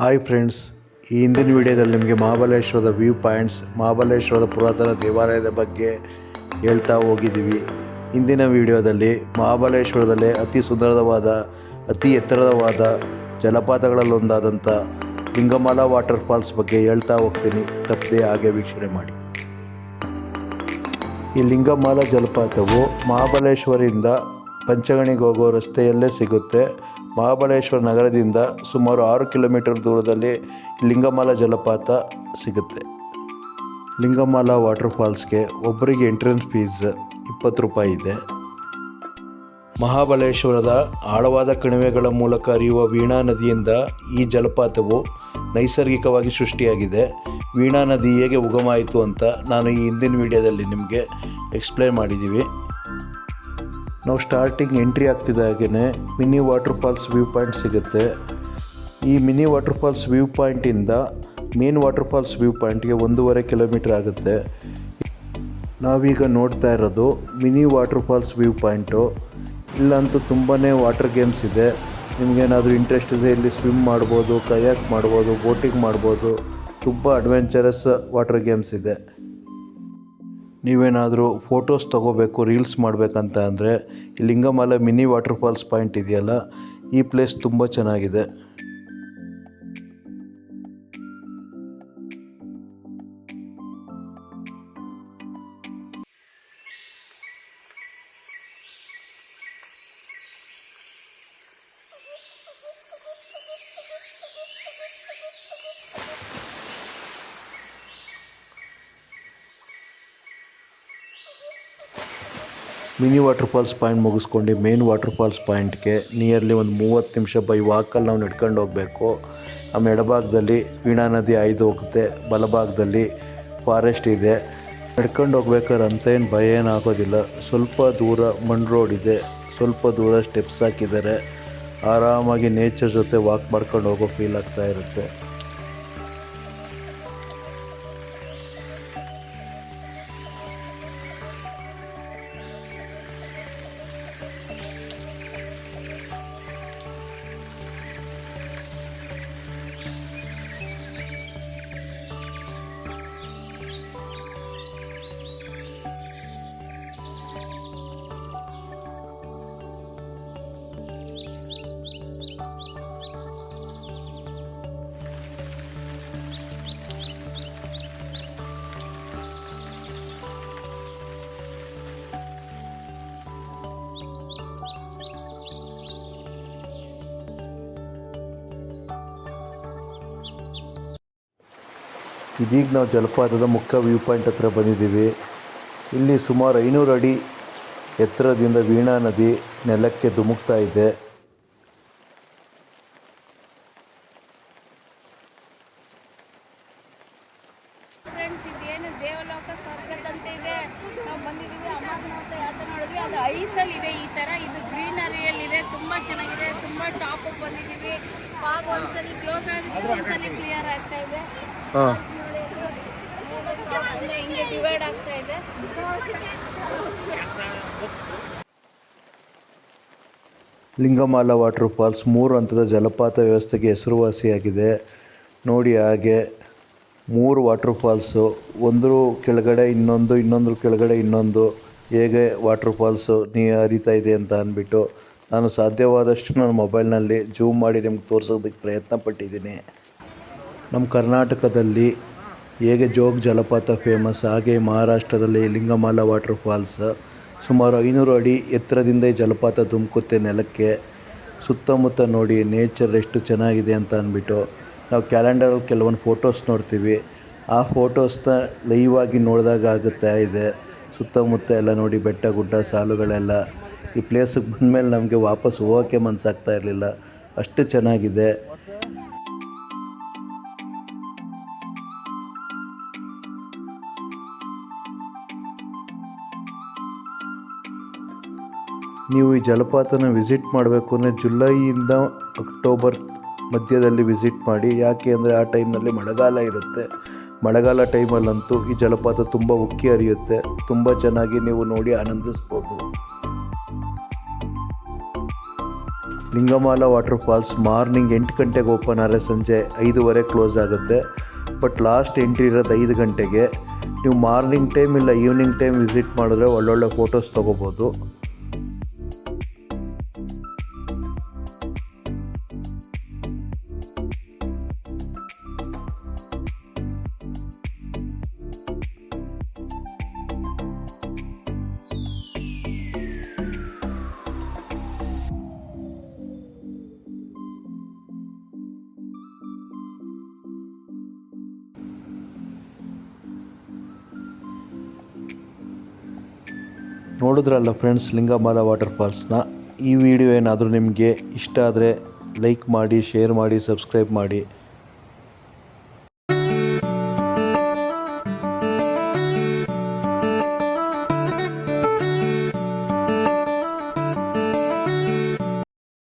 Hi friends ಈ ಹಿಂದಿನ ವಿಡಿಯೋದಲ್ಲಿ ನಿಮಗೆ ಮಹಾಬಲೇಶ್ವರದ ವ್ಯೂ ಪಾಯಿಂಟ್ಸ್ ಮಹಾಬಲೇಶ್ವರದ ಪುರಾತನ ದೇವಾಲಯದ ಬಗ್ಗೆ ಹೇಳ್ತಾ ಹೋಗಿದ್ದೀವಿ. ಇಂದಿನ ವಿಡಿಯೋದಲ್ಲಿ ಮಹಾಬಲೇಶ್ವರದಲ್ಲೇ ಅತಿ ಸುಂದರವಾದ, ಅತಿ ಎತ್ತರವಾದ ಜಲಪಾತಗಳಲ್ಲೊಂದಾದಂಥ ಲಿಂಗಮಾಲ ವಾಟರ್ ಫಾಲ್ಸ್ ಬಗ್ಗೆ ಹೇಳ್ತಾ ಹೋಗ್ತೀನಿ. ತಪ್ಪದೆ ಹಾಗೆ ವೀಕ್ಷಣೆ ಮಾಡಿ. ಈ ಲಿಂಗಮಾಲ ಜಲಪಾತವು ಮಹಾಬಲೇಶ್ವರಿಂದ ಪಂಚಗಣಿಗೆ ಹೋಗೋ ರಸ್ತೆಯಲ್ಲೇ ಸಿಗುತ್ತೆ. ಮಹಾಬಲೇಶ್ವರ ನಗರದಿಂದ ಸುಮಾರು ಆರು ಕಿಲೋಮೀಟರ್ ದೂರದಲ್ಲಿ ಲಿಂಗಮಾಲ ಜಲಪಾತ ಸಿಗುತ್ತೆ. ಲಿಂಗಮಾಲ ವಾಟರ್ ಫಾಲ್ಸ್ಗೆ ಒಬ್ಬರಿಗೆ ಎಂಟ್ರೆನ್ಸ್ ಫೀಸ್ ಇಪ್ಪತ್ತು ರೂಪಾಯಿ ಇದೆ. ಮಹಾಬಲೇಶ್ವರದ ಆಳವಾದ ಕಣಿವೆಗಳ ಮೂಲಕ ಹರಿಯುವ ವೀಣಾ ನದಿಯಿಂದ ಈ ಜಲಪಾತವು ನೈಸರ್ಗಿಕವಾಗಿ ಸೃಷ್ಟಿಯಾಗಿದೆ. ವೀಣಾ ನದಿ ಹೇಗೆ ಉಗಮ ಆಯಿತು ಅಂತ ನಾನು ಈ ಹಿಂದಿನ ವಿಡಿಯೋದಲ್ಲಿ ನಿಮಗೆ ಎಕ್ಸ್ಪ್ಲೇನ್ ಮಾಡಿದ್ದೀವಿ ನಾವು starting entry ಆಗ್ತಿದ್ದಾಗೇ mini water falls view point ಸಿಗುತ್ತೆ. ಈ ಮಿನಿ ವಾಟರ್ ಫಾಲ್ಸ್ ವ್ಯೂ ಪಾಯಿಂಟಿಂದ ಮೇನ್ ವಾಟರ್ ಫಾಲ್ಸ್ ವ್ಯೂ ಪಾಯಿಂಟ್ಗೆ ಒಂದೂವರೆ ಕಿಲೋಮೀಟ್ರ್ ಆಗುತ್ತೆ. ನಾವೀಗ ನೋಡ್ತಾ ಇರೋದು mini water falls view point ಇಲ್ಲಂತೂ ತುಂಬಾ ವಾಟರ್ ಗೇಮ್ಸ್ ಇದೆ. ನಿಮಗೇನಾದರೂ ಇಂಟ್ರೆಸ್ಟ್ ಇದೆ, ಇಲ್ಲಿ ಸ್ವಿಮ್ ಮಾಡ್ಬೋದು ಕಯಾಕ್ ಮಾಡ್ಬೋದು ಬೋಟಿಂಗ್ ಮಾಡ್ಬೋದು, ತುಂಬ ಅಡ್ವೆಂಚರಸ್ ವಾಟರ್ ಗೇಮ್ಸ್ ಇದೆ. ನೀವೇನಾದರೂ ಫೋಟೋಸ್ ತೊಗೋಬೇಕು ರೀಲ್ಸ್ ಮಾಡಬೇಕಂತ ಅಂದರೆ Lingamale mini water falls point ಇದೆಯಲ್ಲ, ಈ ಪ್ಲೇಸ್ ತುಂಬ ಚೆನ್ನಾಗಿದೆ. ಮಿನಿ ವಾಟರ್ ಫಾಲ್ಸ್ ಪಾಯಿಂಟ್ ಮುಗಿಸ್ಕೊಂಡು ಮೇನ್ ವಾಟರ್ ಫಾಲ್ಸ್ ಪಾಯಿಂಟ್ಗೆ ನಿಯರ್ಲಿ ಒಂದು ಮೂವತ್ತು ನಿಮಿಷ ಬೈ ವಾಕಲ್ಲಿ ನಾವು ನಡ್ಕೊಂಡು ಹೋಗಬೇಕು. ಆಮೇಲೆ ಎಡಭಾಗದಲ್ಲಿ ವೀಣಾ ನದಿ ಆಯ್ದು ಹೋಗುತ್ತೆ. ಬಲಭಾಗದಲ್ಲಿ ಫಾರೆಸ್ಟ್ ಇದೆ. ನಡ್ಕೊಂಡು ಹೋಗ್ಬೇಕಾದ್ರೆ ಅಂತೇನು ಭಯ ಏನಾಗೋದಿಲ್ಲ ಸ್ವಲ್ಪ ದೂರ ಮಣ್ಣು ರೋಡ್ ಇದೆ. ಸ್ವಲ್ಪ ದೂರ ಸ್ಟೆಪ್ಸ್ ಹಾಕಿದ್ದಾರೆ. ಆರಾಮಾಗಿ ನೇಚರ್ ಜೊತೆ ವಾಕ್ ಮಾಡ್ಕೊಂಡು ಹೋಗೋ ಫೀಲ್ ಆಗ್ತಾ ಇರುತ್ತೆ. ಇದೀಗ ನಾವು ಜಲಪಾತದ ಮುಖ್ಯ ವ್ಯೂ ಪಾಯಿಂಟ್ ಹತ್ರ ಬಂದಿದ್ದೀವಿ. ಇಲ್ಲಿ ಸುಮಾರು ಐನೂರು ಅಡಿ ಎತ್ತರದಿಂದ ವೀಣಾ ನದಿ ನೆಲಕ್ಕೆ ಧುಮುಕ್ತಾ ಇದೆ. ಫ್ರೆಂಡ್ಸ್ ಇದೇನು ದೇವಲೋಕ ಸ್ವರ್ಗದಂತೆ ಇದೆ. ನಾವು ಬಂದಿದ್ದೀವಿ ಅಮರನಾಥ ಯಾತ್ರೆ ನೋಡಿದ್ವಿ. ಅದು ಐಸಲ್ಲಿ ಇದೆ ಈ ಥರ ಇದು ಗ್ರೀನರಿಯಲ್ಲಿ ಇದೆ. ತುಂಬ ಚೆನ್ನಾಗಿದೆ. ತುಂಬ ಟಾಪಿಗೆ ಬಂದಿದ್ದೀವಿ. ಫಾಗ್ ಒಂದ್ಸಲಿ ಕ್ಲೋಸ್ ಆಗಿದೆ ಒಂದ್ಸಲಿ ಕ್ಲಿಯರ್ ಆಗ್ತಾ ಇದೆ ಹಾಂ ನೋಡಿ ಅದು ಮೇಲಕ್ಕೆ ಅಂದ್ರೆ ಹಿಂಗೆ ಡಿವೈಡ್ ಆಗ್ತಾ ಇದೆ ಲಿಂಗಮಾಲ ವಾಟರ್ ಫಾಲ್ಸ್ ಮೂರು ಹಂತದ ಜಲಪಾತ ವ್ಯವಸ್ಥೆಗೆ ಹೆಸರುವಾಸಿಯಾಗಿದೆ. ನೋಡಿ ಹಾಗೆ ಮೂರು ವಾಟರ್ ಫಾಲ್ಸು ಒಂದು ಕೆಳಗಡೆ ಇನ್ನೊಂದು ಇನ್ನೊಂದು ಕೆಳಗಡೆ ಇನ್ನೊಂದು. ಹೇಗೆ ವಾಟರ್ ಫಾಲ್ಸು ನೀ ಹರಿತಾ ಇದೆ ಅಂತ ಅಂದ್ಬಿಟ್ಟು ನಾನು ಸಾಧ್ಯವಾದಷ್ಟು ನನ್ನ ಮೊಬೈಲ್ನಲ್ಲಿ ಜೂಮ್ ಮಾಡಿ ನಿಮ್ಗೆ ತೋರಿಸೋದಕ್ಕೆ ಪ್ರಯತ್ನ ಪಟ್ಟಿದ್ದೀನಿ ನಮ್ಮ ಕರ್ನಾಟಕದಲ್ಲಿ ಹೇಗೆ ಜೋಗ್ ಜಲಪಾತ ಫೇಮಸ್ ಹಾಗೆ ಮಹಾರಾಷ್ಟ್ರದಲ್ಲಿ ಲಿಂಗಮಾಲ ವಾಟರ್ ಫಾಲ್ಸ್ ಸುಮಾರು ಐನೂರು ಅಡಿ ಎತ್ತರದಿಂದ ಜಲಪಾತ ಧುಮುಕುತ್ತೆ ನೆಲಕ್ಕೆ ಸುತ್ತಮುತ್ತ ನೋಡಿ ನೇಚರ್ ಎಷ್ಟು ಚೆನ್ನಾಗಿದೆ ಅಂತ ಅಂದ್ಬಿಟ್ಟು ನಾವು ಕ್ಯಾಲೆಂಡರಲ್ಲಿ ಕೆಲವೊಂದು ಫೋಟೋಸ್ ನೋಡ್ತೀವಿ. ಆ ಫೋಟೋಸ್ನ ಲೈವ್ ಆಗಿ ನೋಡಿದಾಗ ಆಗುತ್ತೆ ಇದೆ. ಸುತ್ತಮುತ್ತ ಎಲ್ಲ ನೋಡಿ ಬೆಟ್ಟ, ಗುಡ್ಡ, ಸಾಲುಗಳೆಲ್ಲ. ಈ ಪ್ಲೇಸಿಗೆ ಬಂದಮೇಲೆ ನಮಗೆ ವಾಪಸ್ ಹೋಗೋಕ್ಕೆ ಮನಸ್ಸಾಗ್ತಾ ಇರಲಿಲ್ಲ. ಅಷ್ಟು ಚೆನ್ನಾಗಿದೆ. ನೀವು ಈ ಜಲಪಾತನ ವಿಸಿಟ್ ಮಾಡಬೇಕು ಅಂದರೆ ಜುಲೈಯಿಂದ ಅಕ್ಟೋಬರ್ ಮಧ್ಯದಲ್ಲಿ ವಿಸಿಟ್ ಮಾಡಿ. ಯಾಕೆ ಅಂದರೆ ಆ ಟೈಮ್ನಲ್ಲಿ ಮಳೆಗಾಲ ಇರುತ್ತೆ. ಮಳೆಗಾಲ ಟೈಮಲ್ಲಂತೂ ಈ ಜಲಪಾತ ತುಂಬ ಉಕ್ಕಿ ಹರಿಯುತ್ತೆ. ತುಂಬ ಚೆನ್ನಾಗಿ ನೀವು ನೋಡಿ ಆನಂದಿಸ್ಬೋದು. ಲಿಂಗಮಾಲ ವಾಟರ್ ಫಾಲ್ಸ್ ಮಾರ್ನಿಂಗ್ ಎಂಟು ಗಂಟೆಗೆ ಓಪನ್ ಆದರೆ ಸಂಜೆ ಐದುವರೆ ಕ್ಲೋಸ್ ಆಗುತ್ತೆ. ಬಟ್ ಲಾಸ್ಟ್ ಎಂಟ್ರಿ ಇರೋದು ಐದು ಗಂಟೆಗೆ. ನೀವು ಮಾರ್ನಿಂಗ್ ಟೈಮ್ ಇಲ್ಲ ಈವ್ನಿಂಗ್ ಟೈಮ್ ವಿಸಿಟ್ ಮಾಡಿದ್ರೆ ಒಳ್ಳೊಳ್ಳೆ ಫೋಟೋಸ್ ತೊಗೋಬೋದು. ನೋಡಿದ್ರಲ್ಲ ಫ್ರೆಂಡ್ಸ್ ಲಿಂಗಮಾಲ ವಾಟರ್ ಫಾಲ್ಸ್ನ ಈ ವಿಡಿಯೋ ಏನಾದರೂ ನಿಮಗೆ ಇಷ್ಟ ಆದರೆ ಲೈಕ್ ಮಾಡಿ ಶೇರ್ ಮಾಡಿ ಸಬ್ಸ್ಕ್ರೈಬ್ ಮಾಡಿ.